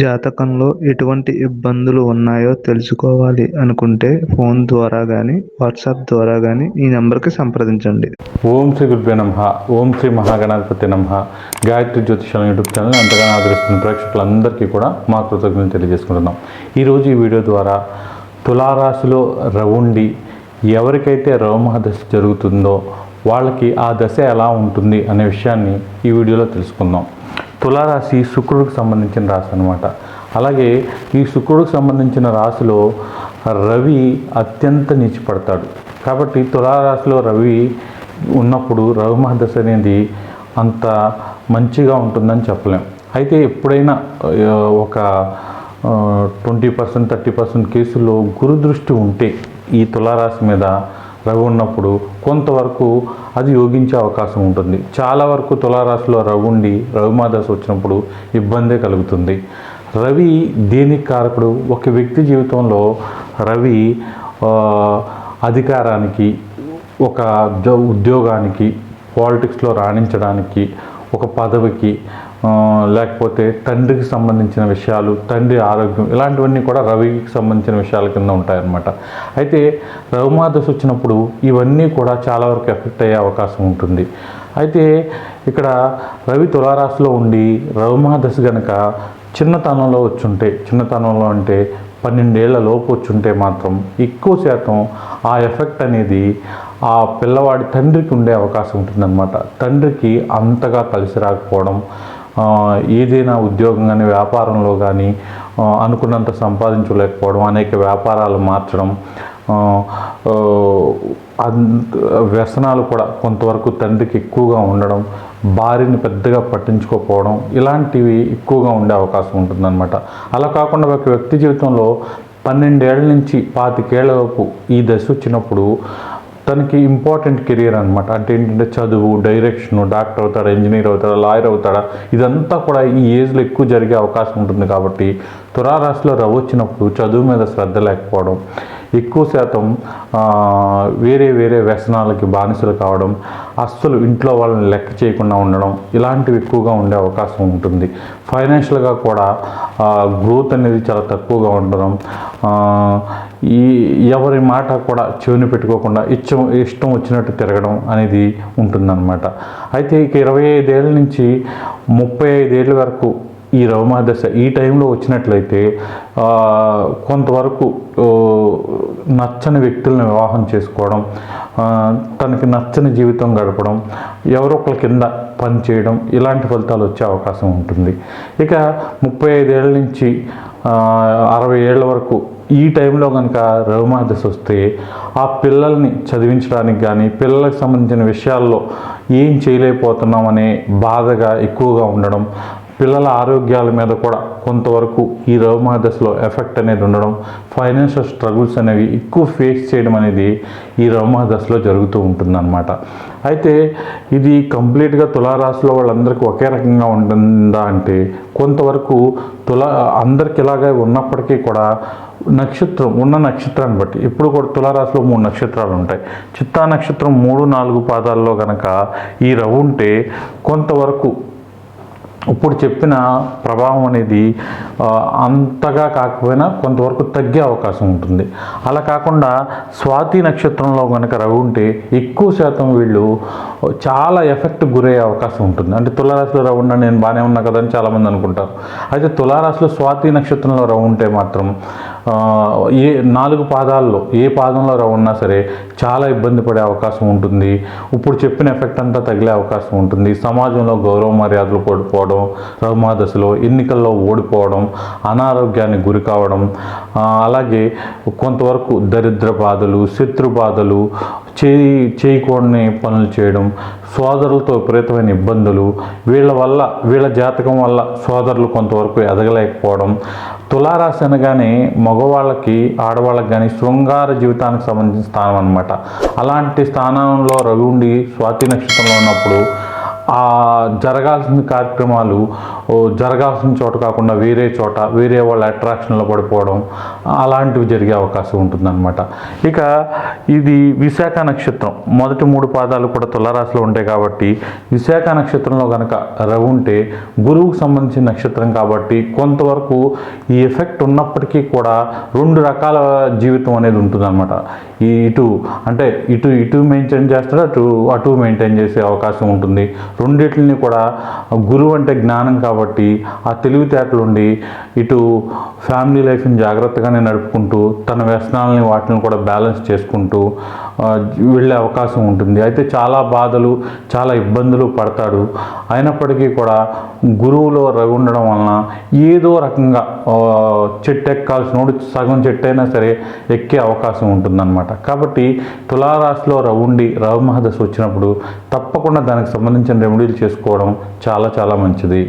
జాతకంలో ఎటువంటి ఇబ్బందులు ఉన్నాయో తెలుసుకోవాలి అనుకుంటే ఫోన్ ద్వారా కానీ వాట్సాప్ ద్వారా కానీ ఈ నెంబర్కి సంప్రదించండి. ఓం శ్రీ గురుభ్యో నమ. ఓం శ్రీ మహాగణాధిపతి నమ. గాయత్రి జ్యోతిషాల యూట్యూబ్ ఛానల్ ఎంతగానో ఆదరిస్తున్న ప్రేక్షకులందరికీ కూడా మా కృతజ్ఞతలు తెలియజేసుకుంటున్నాం. ఈరోజు ఈ వీడియో ద్వారా తులారాశిలో రవుండి ఎవరికైతే రవమహదశ జరుగుతుందో వాళ్ళకి ఆ దశ ఎలా ఉంటుంది అనే విషయాన్ని ఈ వీడియోలో తెలుసుకుందాం. తులారాశి శుక్రుడికి సంబంధించిన రాశి అనమాట అలాగే ఈ శుక్రుడికి సంబంధించిన రాశిలో రవి అత్యంత నిచ్చిపడతాడు కాబట్టి తులారాశిలో రవి ఉన్నప్పుడు రవి మహదశ అనేది అంత మంచిగా ఉంటుందని చెప్పలేం. అయితే ఎప్పుడైనా ఒక ట్వంటీ పర్సెంట్ థర్టీ పర్సెంట్ కేసుల్లో గురుదృష్టి ఉంటే ఈ తులారాశి మీద రవి ఉన్నప్పుడు కొంతవరకు అది యోగించే అవకాశం ఉంటుంది. చాలా వరకు తులారాశిలో రవి ఉండి రవి వచ్చినప్పుడు ఇబ్బందే కలుగుతుంది. రవి దేనికి కారకుడు? ఒక వ్యక్తి జీవితంలో రవి అధికారానికి ఒక ఉద్యోగానికి పాలిటిక్స్లో రాణించడానికి ఒక పదవికి లేకపోతే తండ్రికి సంబంధించిన విషయాలు తండ్రి ఆరోగ్యం ఇలాంటివన్నీ కూడా రవికి సంబంధించిన విషయాల కింద ఉంటాయన్నమాట. అయితే రవిమాదశ వచ్చినప్పుడు ఇవన్నీ కూడా చాలా వరకు ఎఫెక్ట్ అయ్యే అవకాశం ఉంటుంది. అయితే ఇక్కడ రవి తులారాశిలో ఉండి రవిమహాదశ గనక చిన్నతనంలో వచ్చుంటే చిన్నతనంలో అంటే పన్నెండేళ్ళ లోపు వచ్చుంటే మాత్రం ఎక్కువ శాతం ఆ ఎఫెక్ట్ అనేది ఆ పిల్లవాడి తండ్రికి ఉండే అవకాశం ఉంటుందన్నమాట. తండ్రికి అంతగా కలిసి రాకపోవడం ఏదైనా ఉద్యోగం కానీ వ్యాపారంలో కానీ అనుకున్నంత సంపాదించలేకపోవడం అనేక వ్యాపారాలు మార్చడం అంత వ్యసనాలు కూడా కొంతవరకు తండ్రికి ఎక్కువగా ఉండడం భార్యని పెద్దగా పట్టించుకోకపోవడం ఇలాంటివి ఎక్కువగా ఉండే అవకాశం ఉంటుందన్నమాట. అలా కాకుండా ఒక వ్యక్తి జీవితంలో పన్నెండేళ్ళ నుంచి పాతికేళ్ళలోపు ఈ దశ వచ్చినప్పుడు తనకి ఇంపార్టెంట్ కెరియర్ అనమాట అంటే ఏంటంటే చదువు డైరెక్షన్ డాక్టర్ అవుతాడా ఇంజనీర్ అవుతాడా లాయర్ అవుతాడా ఇదంతా కూడా ఈ ఏజ్లో ఎక్కువ జరిగే అవకాశం ఉంటుంది కాబట్టి తులారాశిలో రవ్వొచ్చినప్పుడు చదువు మీద శ్రద్ధ లేకపోవడం ఎక్కువ శాతం వేరే వేరే వ్యసనాలకి బానిసలు కావడం అస్సలు ఇంట్లో వాళ్ళని లెక్క చేయకుండా ఉండడం ఇలాంటివి ఎక్కువగా ఉండే అవకాశం ఉంటుంది. ఫైనాన్షియల్గా కూడా గ్రోత్ అనేది చాలా తక్కువగా ఉండడం ఈ ఎవరి మాట కూడా చెవిని పెట్టుకోకుండా ఇష్టం ఇష్టం వచ్చినట్టు తిరగడం అనేది ఉంటుందన్నమాట. అయితే ఇక ఇరవై ఐదేళ్ళ నుంచి ముప్పై ఐదేళ్ళ వరకు ఈ రవమహదశ ఈ టైంలో వచ్చినట్లయితే కొంతవరకు నచ్చని వ్యక్తులను వివాహం చేసుకోవడం తనకి నచ్చని జీవితం గడపడం ఎవరో ఒకరి కింద పని చేయడం ఇలాంటి ఫలితాలు వచ్చే అవకాశం ఉంటుంది. ఇక ముప్పై ఐదేళ్ళ నుంచి అరవై ఏళ్ళ వరకు ఈ టైంలో కనుక రవిమాదశ వస్తే ఆ పిల్లల్ని చదివించడానికి కానీ పిల్లలకు సంబంధించిన విషయాల్లో ఏం చేయలేకపోతున్నాం అనే బాధగా ఎక్కువగా ఉండడం పిల్లల ఆరోగ్యాల మీద కూడా కొంతవరకు ఈ రవిమహదశలో ఎఫెక్ట్ అనేది ఉండడం ఫైనాన్షియల్ స్ట్రగుల్స్ అనేవి ఎక్కువ ఫేస్ చేయడం అనేది ఈ రవిమహదశలో జరుగుతూ ఉంటుందన్నమాట. అయితే ఇది కంప్లీట్గా తులారాశిలో వాళ్ళందరికీ ఒకే రకంగా ఉంటుందా అంటే కొంతవరకు తులా అందరికి ఇలాగే ఉన్నప్పటికీ కూడా నక్షత్రం ఉన్న నక్షత్రాన్ని బట్టి ఇప్పుడు కూడా తులారాశిలో మూడు నక్షత్రాలు ఉంటాయి. చిత్తా నక్షత్రం మూడు నాలుగు పాదాల్లో కనుక ఈ రవ్వు ఉంటే కొంతవరకు ఇప్పుడు చెప్పిన ప్రభావం అనేది అంతగా కాకపోయినా కొంతవరకు తగ్గే అవకాశం ఉంటుంది. అలా కాకుండా స్వాతి నక్షత్రంలో కనుక రవి ఉంటే ఎక్కువ శాతం వీళ్ళు చాలా ఎఫెక్ట్ గురయ్యే అవకాశం ఉంటుంది. అంటే తులారాశిలో రవి ఉన్నా నేను బాగానే ఉన్నా కదా అని చాలామంది అనుకుంటారు. అయితే తులారాశిలో స్వాతి నక్షత్రంలో రవి ఉంటే మాత్రం ఏ నాలుగు పాదాల్లో ఏ పాదంలో ఉన్నా సరే చాలా ఇబ్బంది పడే అవకాశం ఉంటుంది. ఇప్పుడు చెప్పిన ఎఫెక్ట్ అంతా తగిలే అవకాశం ఉంటుంది. సమాజంలో గౌరవ మర్యాదలు కోల్పోవడం రవిమాదశలో ఎన్నికల్లో ఓడిపోవడం అనారోగ్యానికి గురి కావడం అలాగే కొంతవరకు దరిద్ర బాధలు శత్రు బాధలు చేయి చేయకూడని పనులు చేయడం సోదరులతో విపరీతమైన ఇబ్బందులు వీళ్ళ వల్ల వీళ్ళ జాతకం వల్ల సోదరులు కొంతవరకు ఎదగలేకపోవడం తులారాశి అనగానే మగవాళ్ళకి ఆడవాళ్ళకి కానీ శృంగార జీవితానికి సంబంధించిన స్థానం అనమాట అలాంటి స్థానంలో రవి ఉండి స్వాతి నక్షత్రంలో ఉన్నప్పుడు ఆ జరగాల్సిన కార్యక్రమాలు ఓ జరగాల్సిన చోట కాకుండా వేరే చోట వేరే వాళ్ళ అట్రాక్షన్లో పడిపోవడం అలాంటివి జరిగే అవకాశం ఉంటుందన్నమాట. ఇక ఇది విశాఖ నక్షత్రం. మొదటి మూడు పాదాలు కూడా తులారాశిలో ఉంటాయి కాబట్టి విశాఖ నక్షత్రంలో కనుక రవి ఉంటే గురువుకు సంబంధించిన నక్షత్రం కాబట్టి కొంతవరకు ఈ ఎఫెక్ట్ ఉన్నప్పటికీ కూడా రెండు రకాల జీవితం అనేది ఉంటుందన్నమాట. ఈ ఇటు అంటే ఇటు ఇటు మెయింటైన్ చేస్తాడు అటు అటు మెయింటైన్ చేసే అవకాశం ఉంటుంది. రెండిటిని కూడా గురువు అంటే జ్ఞానం కాబట్టి కాబట్టి ఆ తెలివితేటలుండి ఇటు ఫ్యామిలీ లైఫ్ని జాగ్రత్తగానే నడుపుకుంటూ తన వ్యసనాలని వాటిని కూడా బ్యాలెన్స్ చేసుకుంటూ వెళ్ళే అవకాశం ఉంటుంది. అయితే చాలా బాధలు చాలా ఇబ్బందులు పడతాడు. అయినప్పటికీ కూడా గురువులో రవి ఉండడం వలన ఏదో రకంగా చెట్టు ఎక్కాల్సినోడు సగం చెట్టు అయినా సరే ఎక్కే అవకాశం ఉంటుందన్నమాట. కాబట్టి తులారాశిలో రవి ఉండి రవి మహదశ వచ్చినప్పుడు తప్పకుండా దానికి సంబంధించిన రెమెడీలు చేసుకోవడం చాలా చాలా మంచిది.